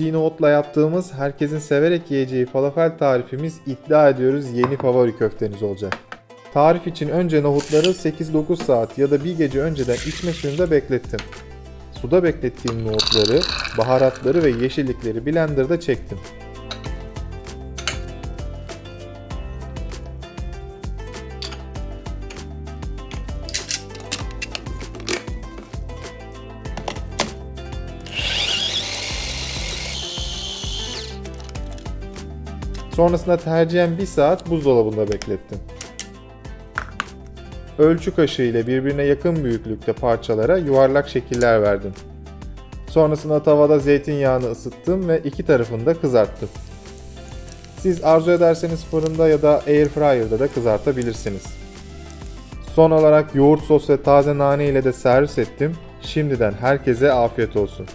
çiğ nohutla yaptığımız herkesin severek yiyeceği falafel tarifimiz iddia ediyoruz yeni favori köfteniz olacak. Tarif için önce nohutları 8-9 saat ya da bir gece önceden içme suyunda beklettim. Suda beklettiğim nohutları, baharatları ve yeşillikleri blenderda çektim. Sonrasında tercihen 1 saat buzdolabında beklettim. Ölçü kaşığı ile birbirine yakın büyüklükte parçalara yuvarlak şekiller verdim. Sonrasında tavada zeytinyağını ısıttım ve iki tarafını da kızarttım. Siz arzu ederseniz fırında ya da airfryer'da da kızartabilirsiniz. Son olarak yoğurt sos ve taze nane ile de servis ettim. Şimdiden herkese afiyet olsun.